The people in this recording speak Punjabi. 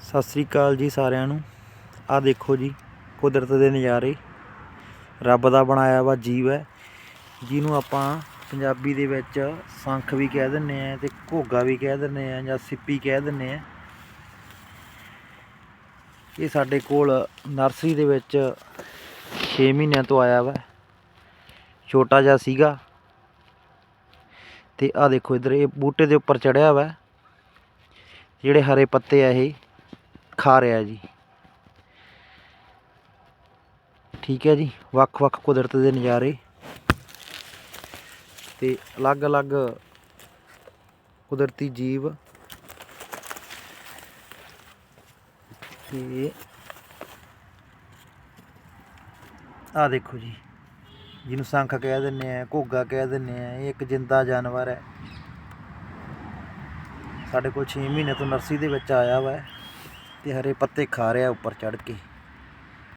ਸਤਿ ਸ੍ਰੀ ਅਕਾਲ ਜੀ ਸਾਰਿਆਂ ਨੂੰ। ਆਹ ਦੇਖੋ ਜੀ, ਕੁਦਰਤ ਦੇ ਨਜ਼ਾਰੇ। ਰੱਬ ਦਾ ਬਣਾਇਆ ਵਾ ਜੀਵ ਹੈ। ਜਿਹਨੂੰ ਆਪਾਂ ਪੰਜਾਬੀ ਦੇ ਵਿੱਚ ਸੰਖ ਵੀ ਕਹਿ ਦਿੰਨੇ ਆ ਤੇ ਘੋਗਾ ਵੀ ਕਹਿ ਦਿੰਨੇ ਆ ਜਾਂ ਸਿੱਪੀ ਕਹਿ ਦਿੰਨੇ ਆ ਇਹ ਸਾਡੇ ਕੋਲ ਨਰਸਰੀ ਦੇ ਵਿੱਚ 6 ਮਹੀਨਿਆਂ ਤੋਂ ਆਇਆ ਵਾ। ਛੋਟਾ ਜਿਹਾ ਸੀਗਾ। ਤੇ ਆਹ ਦੇਖੋ ਇਧਰ, ਇਹ ਬੂਟੇ ਦੇ ਉੱਪਰ ਚੜਿਆ ਵਾ। ਜਿਹੜੇ ਹਰੇ ਪੱਤੇ ਆ ਇਹ। ਖਾ ਰਿਹਾ ਜੀ। ਠੀਕ ਹੈ ਜੀ, ਵੱਖ-ਵੱਖ ਕੁਦਰਤ ਦੇ ਨਜ਼ਾਰੇ। ਤੇ ਅਲੱਗ-ਅਲੱਗ ਕੁਦਰਤੀ ਜੀਵ। ਤੇ ਆ ਦੇਖੋ ਜੀ, ਜਿਹਨੂੰ ਸੰਖ ਕਹਿ ਦਿੰਨੇ ਆ, ਘੋਗਾ ਕਹਿ ਦਿੰਨੇ ਆ, ਇਹ ਇੱਕ ਜਿੰਦਾ ਜਾਨਵਰ ਹੈ। ਸਾਡੇ ਕੋਲ 6 ਮਹੀਨੇ ਤੋਂ ਨਰਸਰੀ ਦੇ ਵਿੱਚ ਆਇਆ ਵਾ। ਤੇ ਹਰੇ ਪੱਤੇ ਖਾ ਰਿਹਾ ਉੱਪਰ ਚੜ ਕੇ।